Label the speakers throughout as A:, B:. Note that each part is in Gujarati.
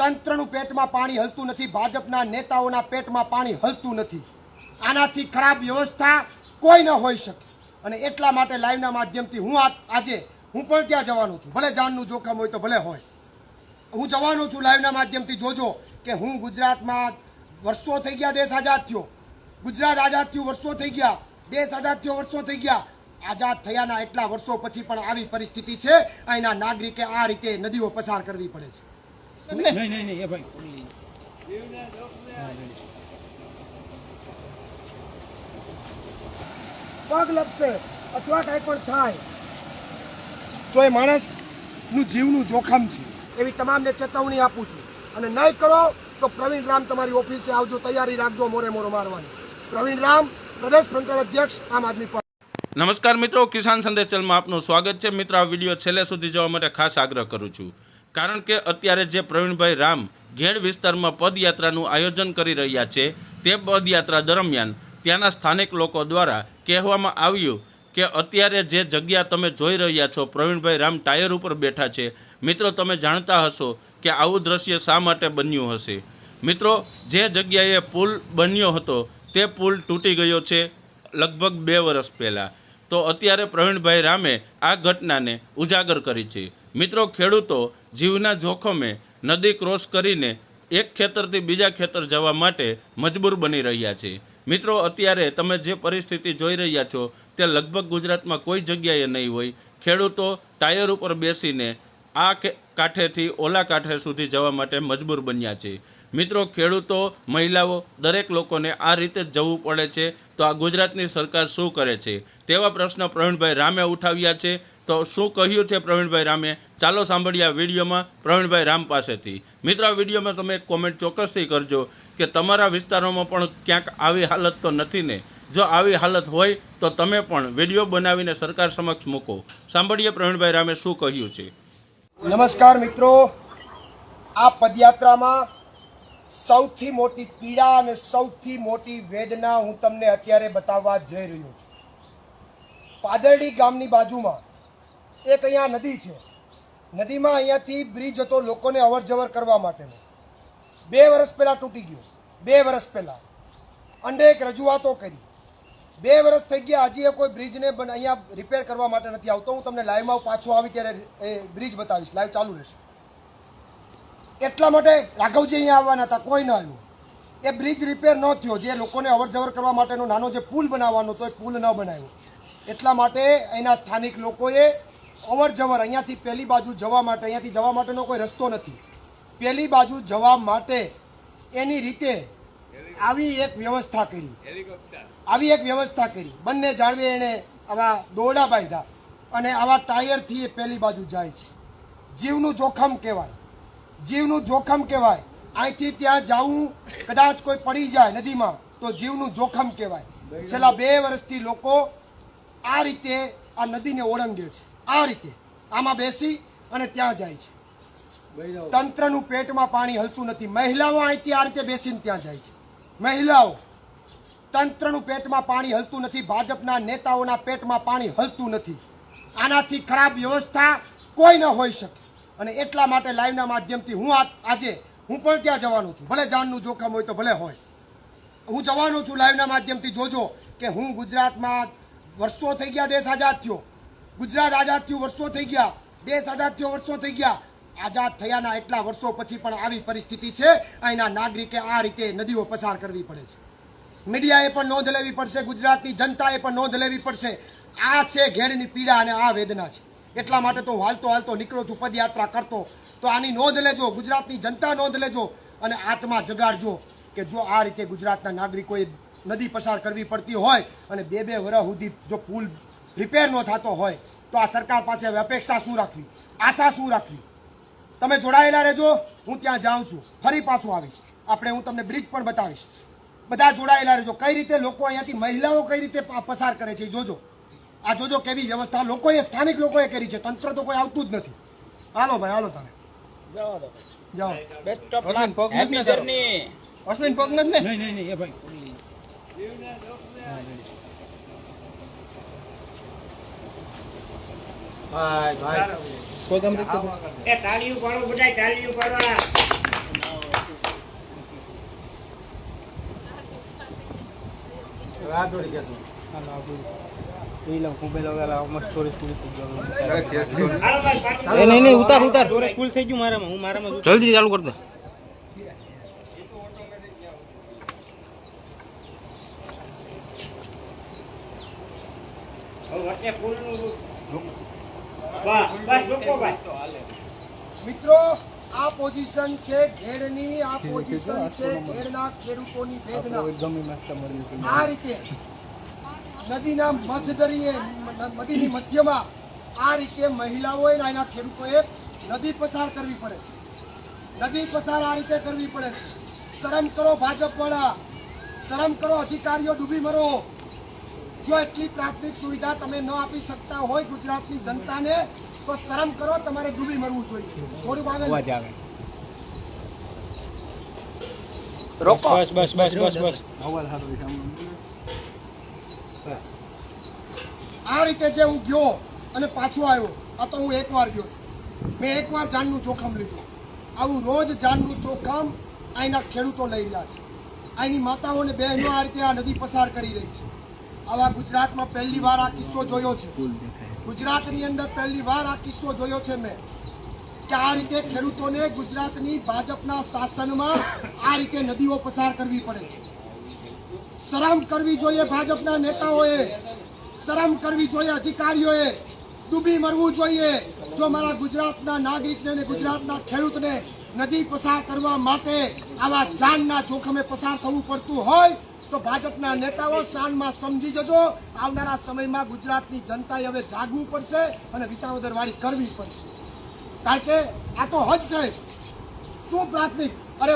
A: તંત્રનું પેટમાં પાણી હલતું નથી, ભાજપના નેતાઓના પેટમાં પાણી હલતું નથી. આનાથી ખરાબ વ્યવસ્થા કોઈ ન હોઈ શકે. અને એટલા માટે લાઈવના માધ્યમથી હું આજે હું પણ ત્યાં જવાનો છું. ભલે જાનનું જોખમ હોય તો ભલે હોય. હું જવાનો છું લાઈવના માધ્યમથી. જોજો કે હું ગુજરાતમાં વર્ષો થઈ ગયા દેશ આઝાદ થયો. ગુજરાત આઝાદ થયું, વર્ષો થઈ ગયા. દેશ આઝાદ થયો, વર્ષો થઈ ગયા. આઝાદ થયાના એટલા વર્ષો પછી પણ આવી પરિસ્થિતિ છે. અહીંના નાગરિકે આ રીતે નદીઓ પસાર કરવી પડે છે.
B: નહીં નહીં નહીં એ ભાઈ.
A: પગ લપસે અથવા કાંઈ પણ થાય. તો એ માણસનું જીવનું જોખમ છે. એવી તમામને ચેતવણી આપું છું. અને નહીં કરો તો પ્રવીણ રામ તમારી ઓફિસે આવજો તૈયારી રાખજો મોરે મોરો મારવાની. પ્રવીણ રામ પ્રદેશ ફ્રન્ટલ અધ્યક્ષ આમ આદમી પાર્ટી.
C: નમસ્કાર મિત્રો કિસાન સંદેશ ચેનલમાં આપનું સ્વાગત છે. મિત્રો આ વીડિયો છેલ્લે સુધી જોવા માટે ખાસ આગ્રહ કરું છું. કારણ કે અત્યારે જે પ્રવીણભાઈ રામ ઘેડ વિસ્તારમાં પદયાત્રાનું આયોજન કરી રહ્યા છે, તે પદયાત્રા દરમિયાન ત્યાંના સ્થાનિક લોકો દ્વારા કહેવામાં આવ્યું કે અત્યારે જે જગ્યા તમે જોઈ રહ્યા છો, પ્રવીણભાઈ રામ ટાયર ઉપર બેઠા છે, મિત્રો તમે જાણતા હશો કે આવું દ્રશ્ય શા માટે બન્યું હશે? મિત્રો, જે જગ્યાએ પુલ બન્યો હતો, તે પુલ તૂટી ગયો છે લગભગ બે વર્ષ પહેલાં. તો અત્યારે પ્રવીણભાઈ રામે આ ઘટનાને ઉજાગર કરી છે. મિત્રો, ખેડૂતો જીવના જોખમે નદી ક્રોસ કરીને એક ખેતરથી બીજા ખેતર જવા માટે મજબૂર બની રહ્યા છે. મિત્રો, અત્યારે તમે જે પરિસ્થિતિ જોઈ રહ્યા છો, તે લગભગ ગુજરાતમાં કોઈ જગ્યાએ નહીં હોય. ખેડૂતો ટાયર ઉપર બેસીને આ કાંઠેથી ઓલા કાંઠે સુધી જવા માટે મજબૂર બન્યા છે. મિત્રો, ખેડૂતો, મહિલાઓ, દરેક લોકોને આ રીતે જ જવું પડે છે. તો આ ગુજરાતની સરકાર શું કરે છે? તેવા પ્રશ્ન પ્રવીણભાઈ રામે ઉઠાવ્યા છે. તો શું કહ્યું છે પ્રવીણભાઈ રામે? ચાલો સાંભળીએ આ વિડીયોમાં પ્રવીણભાઈ રામ પાસેથી. મિત્રો વિડીયોમાં તમે એક કોમેન્ટ ચોક્કસથી કરજો કે તમારા વિસ્તારોમાં પણ ક્યાંક આવી હાલત તો નથી ને? જો આવી હાલત હોય તો તમે પણ વીડિયો બનાવીને સરકાર સમક્ષ મૂકો. સાંભળીએ પ્રવીણભાઈ રામે શું કહ્યું છે.
A: નમસ્કાર મિત્રો. આ પદયાત્રામાં સૌથી મોટી પીડા અને સૌથી મોટી વેદના હું તમને અત્યારે બતાવવા જઈ રહ્યો છું. પાદરડી ગામની બાજુમાં એક અહીંયા નદી છે. નદીમાં અહીંયાથી બ્રિજ હતો લોકોને અવર જવર કરવા માટેનો. બે વર્ષ પહેલાં તૂટી ગયો. બે વર્ષ પહેલાં. અનેક રજૂઆતો કરી. બે વર્ષ થઈ ગયા, હજી કોઈ બ્રિજને અહીંયા રિપેર કરવા માટે નથી આવતો. હું તમને લાઈવમાં પાછો આવી ત્યારે એ બ્રિજ બતાવીશ. લાઈવ ચાલુ રહેશે. એટલા માટે રાઘવજી અહીંયા આવવાના હતા. કોઈ ન આવ્યું. એ બ્રિજ રિપેર ન થયો. જે લોકોને અવર જવર કરવા માટેનો નાનો જે પુલ બનાવવાનો હતો, એ પુલ ન બનાવ્યો. એટલા માટે અહીંના સ્થાનિક લોકોએ અવર જવર, અહીંયાથી પહેલી બાજુ જવા માટે, અહીંયાથી જવા માટેનો કોઈ રસ્તો નથી. પહેલી બાજુ જવા માટે એની રીતે આવી એક વ્યવસ્થા કરી. આવી એક વ્યવસ્થા કરી. બંને જાળવે એણે આવા દોરડા બાંધ્યા અને આવા ટાયરથી એ પહેલી બાજુ જાય છે. જીવનું જોખમ કહેવાય. જીવનું જોખમ કહેવાય. અહીંથી ત્યાં જવું કદાચ કોઈ પડી જાય નદીમાં, તો જીવનું જોખમ કહેવાય. છેલ્લા બે વર્ષથી લોકો આ રીતે આ નદીને ઓળંગે છે. આ રીતે આમાં બેસી અને ત્યાં જાય છે. તંત્રનું પેટમાં પાણી હલતું નથી. મહિલાઓ અહીંથી આ રીતે બેસીને ત્યાં જાય છે. મહિલાઓ તંત્રનું પેટમાં પાણી હલતું નથી. ભાજપના નેતાઓના પેટમાં પાણી હલતું નથી. આનાથી ખરાબ વ્યવસ્થા કોઈ ન હોઈ શકે. અને એટલા માટે લાઈવના માધ્યમથી હું આજે હું પણ ત્યાં જવાનો છું. ભલે જાનનું જોખમ હોય તો ભલે હોય. હું જવાનો છું લાઈવના માધ્યમથી. જોજો કે હું ગુજરાતમાં વર્ષો થઈ ગયા દેશ આઝાદ થયો. ગુજરાત આઝાદ થયું વર્ષો થઈ ગયા, દેશ આઝાદ થયો વર્ષો થઈ ગયા. આઝાદ થયાના એટલા વર્ષો પછી પણ આવી પરિસ્થિતિ છે, અહીંના નાગરિકે આ રીતે નદીઓ પસાર કરવી પડે છે. મીડિયાએ પણ નોંધ લેવી પડશે, ગુજરાતની જનતાએ પણ નોંધ લેવી પડશે. આ છે ઘેરની પીડા અને આ વેદના છે. એટલા માટે તો હાલતો હાલતો નીકળો છું, પદયાત્રા કરતો. તો આની નોંધ લેજો, ગુજરાતની જનતા નોંધ લેજો અને આત્મા જગાડજો કે જો આ રીતે ગુજરાતના નાગરિકોએ નદી પસાર કરવી પડતી હોય અને બે બે વર્ષ સુધી જો પુલ રિપેર ન થતો હોય તો આ સરકાર પાસે હવે અપેક્ષા શું રાખવી? આશા શું રાખવી? તમે જોડાયેલા રહેજો હું ત્યાં જાઉં છું. ફરી પાછું આવીશ. આપણે હું તમને બ્રિજ પણ બતાવીશ. બધા જોડાયેલા રહેજો. કઈ રીતે લોકો અહીંયાથી મહિલાઓ કઈ રીતે પસાર કરે છે જોજો. આ જોજો કેવી વ્યવસ્થા લોકોએ સ્થાનિક લોકોએ કરી છે. તંત્ર તો કોઈ આવતું જ નથી. હાલો ભાઈ હાલો તમે. જાઓ
B: બેસ્ટ ઓફ
A: અશ્વિન, પગ નથી અશ્વિન પગ ને?
B: નહીં નહીં નહીં. એ ભાઈ.
A: ભાઈ ભાઈ.
D: એ તાળીઓ પાડો મસ્ત
B: સ્ટોરેજ નહીં નહીં ઉતાર ફૂલ થઈ ગયું મારામાં. હું મારામાં જલ્દી ચાલુ કરતા
A: મિત્રો આ પોઝિશન છે ઘેડની આ પોઝિશન છે ઘેડના ખેડૂતોની વેદના આ રીતે નદીના મધદરીએ નદીની મધ્યમાં આ રીતે મહિલાઓએ ને એના ખેડૂતોએ નદી પસાર કરવી પડે છે. નદી પસાર આ રીતે કરવી પડે છે. શરમ કરો ભાજપ વાળા શરમ કરો અધિકારીઓ ડૂબી મરો. જો એટલી પ્રાથમિક સુવિધા તમે ન આપી શકતા હોય ગુજરાતની જનતાને તો શરમ કરો તમારે ડૂબી મરવું જોઈએ. થોડું આગળ રોકો.
B: બસ બસ બસ બસ બસ.
A: આ રીતે જે હું ગયો અને પાછો આવ્યો આ તો હું એકવાર ગયો છું. મેં એકવાર જાનનું જોખમ લીધું. આવું રોજ જાનનું જોખમ અહીંના ખેડૂતો લઈ રહ્યા છે. અહીંની માતાઓને બહેનો આ રીતે આ નદી પસાર કરી રહી છે. આવા ગુજરાતમાં પહેલી વાર આ કિસ્સો જોયો છે. ગુજરાતની અંદર પહેલી વાર આ કિસ્સો જોયો છે મેં. કે આ રીતે ખેડૂતોને ગુજરાતની ભાજપના શાસનમાં આ રીતે નદીઓ પસાર કરવી પડે છે. શરમ કરવી જોઈએ ભાજપના નેતાઓએ. શરમ કરવી જોઈએ અધિકારીઓએ. ડૂબી મરવું જોઈએ જો મારા ગુજરાતના નાગરિકને અને ગુજરાતના ખેડૂતને નદી પસાર કરવા માટે આવા જાનના જોખમે પસાર થવું પડતું હોય તો ભાજપના નેતાઓ શાનમાં સમજી જજો. આવનારા સમયમાં ગુજરાતની જનતાએ હવે જાગવું પડશે અને વિસાવદરવાળી કરવી પડશે. કારણ કે આ તો હજ છે શું પ્રાથમિક? અરે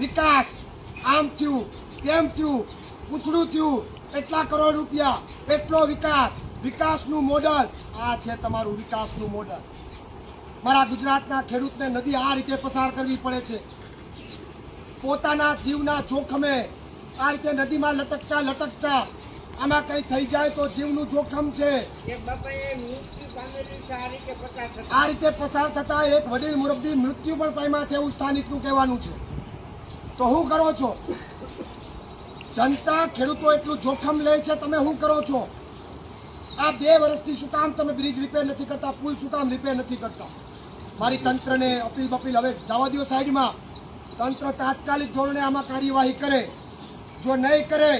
A: વિકાસ. આમ થયું, તેમ થયું પૂછડું થયું. એટલા કરોડ રૂપિયા, એટલો વિકાસ. વિકાસનું મોડલ. આ છે તમારું વિકાસનું મોડલ. મારા ગુજરાતના ખેડૂતને નદી આ રીતે પસાર કરવી પડે છે. પોતાના જીવના જોખમે આ રીતે નદીમાં લટકતા લટકતા. આમાં કંઈ થઈ જાય તો જીવનું જોખમ છે. આ રીતે પસાર થતા. એક વડીલ મુરબ્બી મૃત્યુ પણ પામ્યા છે એવું સ્થાનિકનું કહેવાનું છે. તો હું કરો છો? જનતા ખેડૂતો એટલું જોખમ લે છે તમે શું કરો છો? આ બે વર્ષથી શું કામ તમે બ્રિજ રિપેર નથી કરતા પુલ શું કામ રિપેર નથી કરતા? મારી તંત્રને અપીલ બપીલ હવે જવા દો સાઈડમાં. તંત્ર તાત્કાલિક ધોરણે આમાં કાર્યવાહી કરે. જો નહીં કરે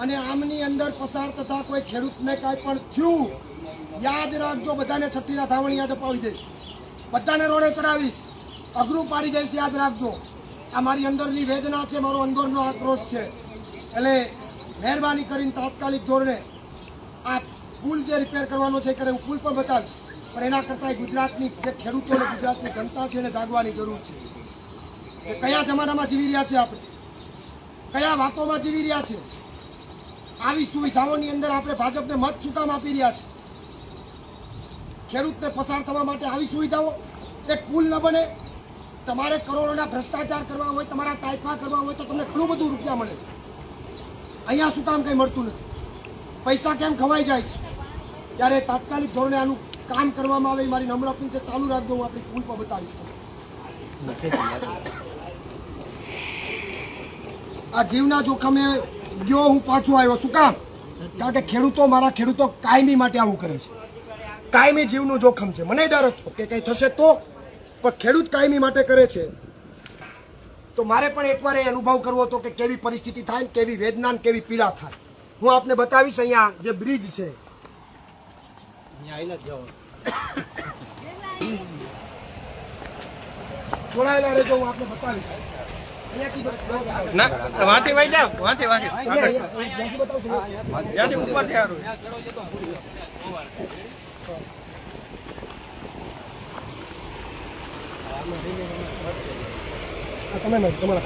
A: અને આમની અંદર પસાર થતા કોઈ ખેડૂતને કાંઈ પણ થયું, યાદ રાખજો, બધાને છઠ્ઠીના ધાવણ યાદ અપાવી દઈશ. બધાને રોડે ચડાવીશ. અઘરું પાડી દઈશ, યાદ રાખજો. આ મારી અંદરની વેદના છે, મારો અંદરનો આક્રોશ છે. એટલે મહેરબાની કરીને તાત્કાલિક ધોરણે આ પુલ જે રિપેર કરવાનો છે કરે, હું પુલ પણ બતાવીશ. પણ એના કરતાં ગુજરાતની જે ખેડૂતો અને ગુજરાતની જનતા છે એને જાગવાની જરૂર છે. કે કયા જમાનામાં જીવી રહ્યા છે આપણે? કયા વાતોમાં જીવી રહ્યા છે? આવી સુવિધાઓની અંદર આપણે ભાજપને મત શું આપી રહ્યા છે. ખેડૂતને પસાર થવા માટે આવી સુવિધાઓ? એક પુલ ન બને? તમારે કરોડોના ભ્રષ્ટાચાર કરવા હોય, તમારા તાયફા કરવા હોય, તો તમને ઘણું બધું રૂપિયા મળે છે. અહીંયા શું કામ કંઈ મળતું નથી. પૈસા કેમ ખવાઈ જાય છે? ત્યારે તાત્કાલિક ધોરણે આનું કામ કરવામાં આવે મારી નમ્ર અપીલ છે. ચાલુ રાખજો, હું આપણી પુલ પર બતાવીશ. આ જીવના જોખમે ગયો હું પાછો આવ્યો શું કામ? કારણ કે ખેડૂતો મારા ખેડૂતો કાયમી માટે આવું કરે છે. કાયમી જીવનું જોખમ છે. મને ડર હતો કે કંઈ થશે તો? પણ ખેડૂત કાયમી માટે કરે છે. તો મારે પણ એકવાર એ અનુભવ કરવો હતો કે કેવી પરિસ્થિતિ થાય ને કેવી વેદના ને કેવી પીડા થાય. હું આપને બતાવીશ અહીંયા જે બ્રિજ છે. જોડાયેલા રહેજો હું આપને બતાવીશ બતાવીશ.
B: ના વાંથી વાઈ જાવ વાંથી વાંથી. ત્યાંથી ઉપરથી હારું
A: તમે નહીં તમારા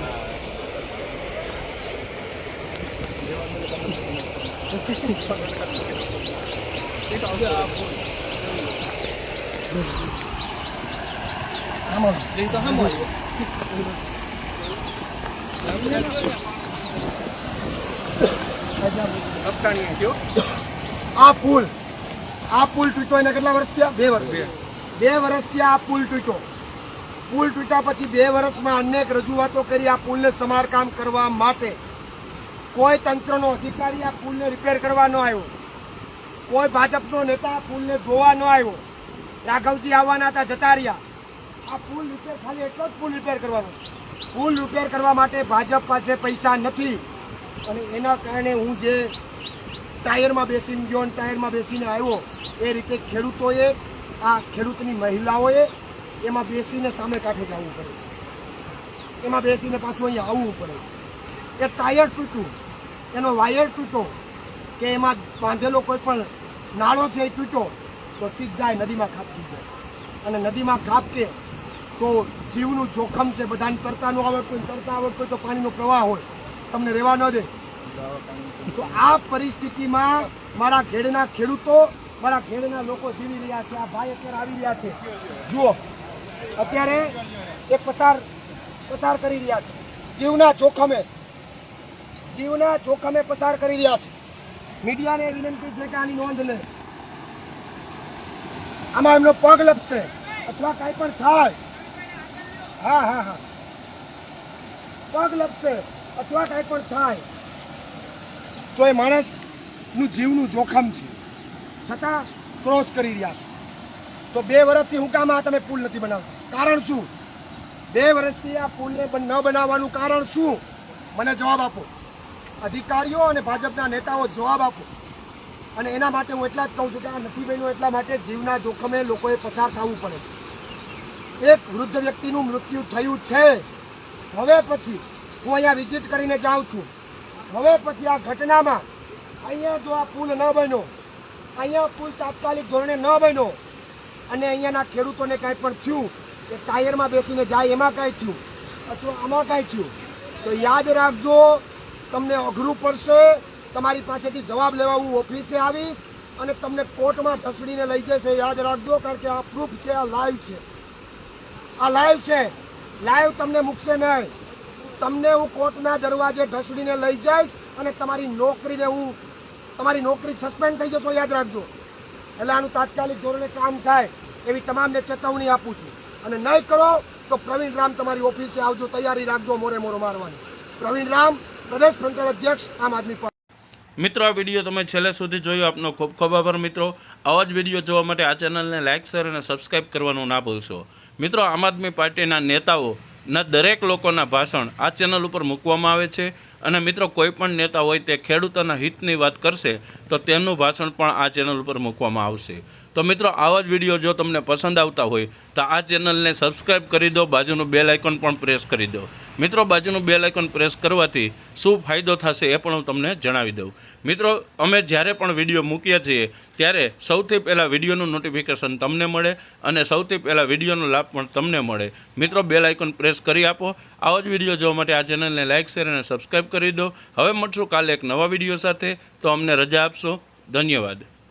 A: આમાં. આ પુલ આ પુલ તૂટ્યો એને કેટલા વર્ષ થયા? બે વર્ષ. બે. વર્ષ થયા આ પુલ તૂટ્યો. પુલ તૂટ્યા પછી બે વર્ષમાં અનેક રજૂઆતો કરી આ પુલને સમારકામ કરવા માટે. કોઈ તંત્રનો અધિકારી આ પુલને રિપેર કરવા ન આવ્યો. કોઈ ભાજપનો નેતા આ પુલને જોવા ન આવ્યો. રાઘવજી આવવાના હતા જતા રહ્યા. આ પુલ રિપેર ખાલી એટલો જ પુલ રિપેર કરવાનો છે. પુલ રિપેર કરવા માટે ભાજપ પાસે પૈસા નથી. અને એના કારણે હું જે ટાયરમાં બેસીને ગયો અને ટાયરમાં બેસીને આવ્યો, એ રીતે ખેડૂતોએ, આ ખેડૂતની મહિલાઓએ એમાં બેસીને સામે કાંઠે જવું પડે છે. એમાં બેસીને પાછું અહીંયા આવવું પડે છે. એ ટાયર તૂટ્યું. એનો વાયર તૂટ્યો કે એમાં બાંધેલો કોઈ પણ નાળો છે એ તૂટ્યો, તો સીધા નદીમાં ખાપકી જાય અને નદીમાં ખાપકે તો જીવનું જોખમ છે બધાને તરતાનું આવડતું હોય, તરતા આવડતું હોય તો પાણીનો પ્રવાહ હોય. તમને રહેવા ન દે. તો આ પરિસ્થિતિમાં મારા ઘેડના ખેડૂતો મારા ઘેડના લોકો જીવી રહ્યા છે આ ભાઈ અત્યારે આવી રહ્યા છે. જુઓ અત્યારે એ પસાર પસાર કરી રહ્યા છે. જીવના જોખમે જીવના જોખમે પસાર કરી રહ્યા છે. મીડિયાને વિનંતી છે કે આની નોંધ લે. આમાં એમનો પગ લપશે અથવા કાંઈ પણ થાય હા હા હા. પગ લપસે, અથવા કાંઈ પણ થાય. તો એ માણસનું જીવનું જોખમ છે. છતાં ક્રોસ કરી રહ્યા છે. તો બે વર્ષથી હું કામ આ તમે પુલ નથી બનાવતા. કારણ શું? બે વર્ષથી આ પુલને ન બનાવવાનું કારણ શું? મને જવાબ આપો. અધિકારીઓ અને ભાજપના નેતાઓ જવાબ આપો. અને એના માટે હું એટલા જ કહું છું કે આ નથી બન્યું એટલા માટે જીવના જોખમે લોકોએ પસાર થવું પડે. છે એક વૃદ્ધ વ્યક્તિનું મૃત્યુ થયું છે. હવે પછી હું અહીંયા વિઝિટ કરીને જાઉં છું. હવે પછી આ ઘટનામાં અહીંયા જો આ પુલ ન બન્યો, અહીંયા પુલ તાત્કાલિક ધોરણે ન બન્યો, અને અહીંયાના ખેડૂતોને કાંઈ પણ થયું કે ટાયરમાં બેસીને જાય એમાં કાંઈ થયું અથવા આમાં કાંઈ થયું, તો યાદ રાખજો, તમને અઘરું પડશે, તમારી પાસેથી જવાબ લેવા હું ઓફિસે આવીશ અને તમને કોર્ટમાં ઢસડીને લઈ જશે. યાદ રાખજો, કારણ કે આ પ્રૂફ છે, આ લાઈવ છે. આ લાઈવ છે. લાઈવ તમને મૂકશે નહીં. તમને હું કોર્ટના દરવાજે ઢસડીને લઈ જઈશ અને તમારી નોકરીને હું, તમારી નોકરી સસ્પેન્ડ થઈ જશો, યાદ રાખજો. એટલે આનું તાત્કાલિક ધોરણે કામ થાય એવી તમામને ચેતવણી આપું છું. અને નહીં કરો તો પ્રવીણ રામ તમારી ઓફિસે આવજો, તૈયારી રાખજો, મોરે મોરો મારવાની. પ્રવીણ રામ, પ્રદેશ ફ્રન્ટલ અધ્યક્ષ, આમ આદમી પાર્ટી.
C: મિત્રો, આ વીડિયો તમે છેલ્લે સુધી જોયો, આપનો ખૂબ ખૂબ આભાર મિત્રો. આવા જ વીડિયો જોવા માટે આ ચેનલને લાઇક શેર અને સબસ્ક્રાઇબ કરવાનું ના ભૂલશો. મિત્રો, આમ આદમી પાર્ટીના નેતાઓના દરેક લોકોના ભાષણ આ ચેનલ ઉપર મૂકવામાં આવે છે. અને મિત્રો, કોઈ પણ નેતા હોય તે ખેડૂતોના હિતની વાત કરશે, તો તેમનું ભાષણ પણ આ ચેનલ ઉપર મૂકવામાં આવશે. તો મિત્રો, આવા જ વીડિયો જો તમને પસંદ આવતા હોય, તો આ ચેનલને સબસ્ક્રાઈબ કરી દો, બાજુનું બેલ આઇકોન પણ પ્રેસ કરી દો. મિત્રો, બાજુનું બેલ આઇકોન પ્રેસ કરવાથી શું ફાયદો થશે એ પણ હું તમને જણાવી દઉં. મિત્રો, અમે જ્યારે પણ વીડિયો મૂકીએ છીએ, ત્યારે સૌથી પહેલાં વિડીયોનું નોટિફિકેશન તમને મળે અને સૌથી પહેલાં વિડીયોનો લાભ પણ તમને મળે. મિત્રો બેલ આઇકોન પ્રેસ કરી આપો. આવો જ વીડિયો જોવા માટે આ ચેનલને લાઇક શેર અને સબસ્ક્રાઇબ કરી દો. હવે મળશું કાલે એક નવા વીડિયો સાથે. તો અમને રજા આપશો. ધન્યવાદ.